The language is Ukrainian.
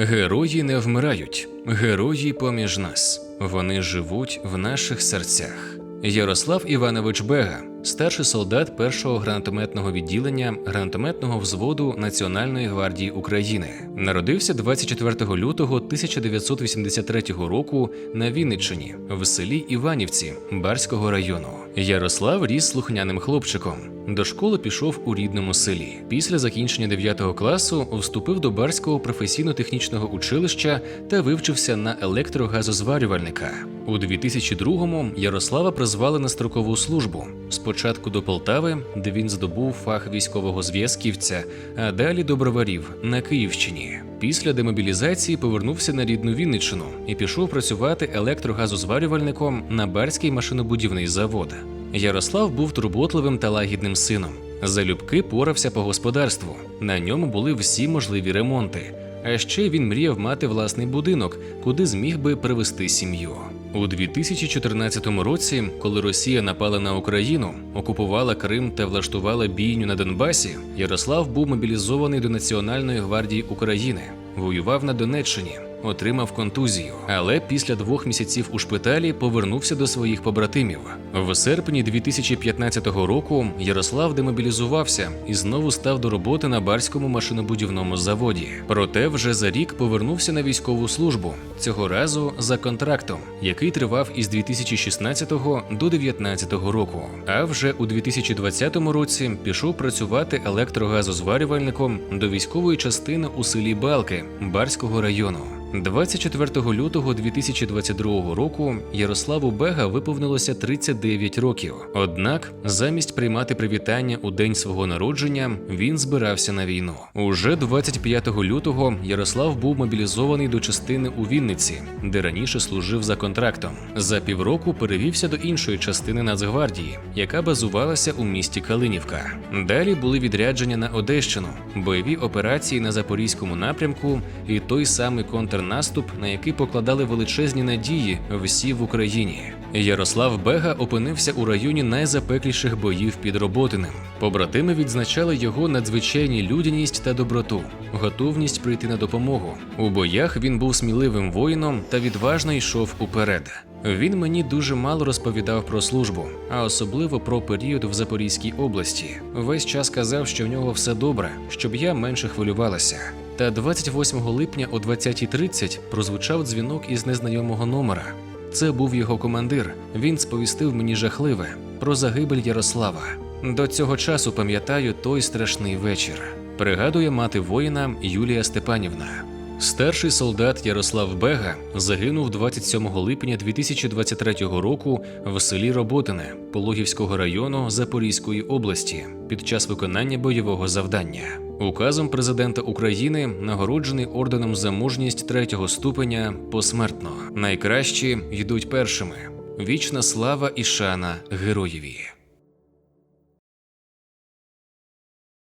Герої не вмирають, герої поміж нас. Вони живуть в наших серцях. Ярослав Іванович Бега, старший солдат першого гранатометного відділення гранатометного взводу Національної гвардії України, народився 24 лютого 1983 року на Вінниччині в селі Іванівці Барського району. Ярослав ріс слухняним хлопчиком. До школи пішов у рідному селі. Після закінчення 9 класу вступив до Барського професійно-технічного училища та вивчився на електрогазозварювальника. У 2002-му Ярослава призвали на строкову службу. Спочатку до Полтави, де він здобув фах військового зв'язківця, а далі до Броварів на Київщині. Після демобілізації повернувся на рідну Вінниччину і пішов працювати електрогазозварювальником на Барський машинобудівний завод. Ярослав був турботливим та лагідним сином. Залюбки порався по господарству. На ньому були всі можливі ремонти. А ще він мріяв мати власний будинок, куди зміг би привезти сім'ю. У 2014 році, коли Росія напала на Україну, окупувала Крим та влаштувала бійню на Донбасі, Ярослав був мобілізований до Національної гвардії України, воював на Донеччині, отримав контузію, але після двох місяців у шпиталі повернувся до своїх побратимів. В серпні 2015 року Ярослав демобілізувався і знову став до роботи на барському машинобудівному заводі. Проте вже за рік повернувся на військову службу цього разу за контрактом, який тривав із 2016 до 2019 року. А вже у 2020 році пішов працювати електрогазозварювальником до військової частини у селі Балки Барського району. 24 лютого 2022 року Ярославу Бега виповнилося 39 років. Однак, замість приймати привітання у день свого народження, він збирався на війну. Уже 25 лютого Ярослав був мобілізований до частини у Вінниці, де раніше служив за контрактом. За півроку перевівся до іншої частини Нацгвардії, яка базувалася у місті Калинівка. Далі були відрядження на Одещину, бойові операції на запорізькому напрямку і той самий контрнаступ, на який покладали величезні надії всі в Україні. Ярослав Бега опинився у районі найзапекліших боїв під Роботиним. Побратими відзначали його надзвичайні людяність та доброту, готовність прийти на допомогу. У боях він був сміливим воїном та відважно йшов уперед. Він мені дуже мало розповідав про службу, а особливо про період в Запорізькій області. Весь час казав, що в нього все добре, щоб я менше хвилювалася. Та 28 липня о 20.30 прозвучав дзвінок із незнайомого номера. Це був його командир. Він сповістив мені жахливе про загибель Ярослава. До цього часу пам'ятаю той страшний вечір. Пригадує мати воїна Юлія Степанівна. Старший солдат Ярослав Бега загинув 27 липня 2023 року в селі Роботине Пологівського району Запорізької області під час виконання бойового завдання. Указом президента України нагороджений орденом за мужність третього ступеня посмертно. Найкращі йдуть першими. Вічна слава і шана героєві.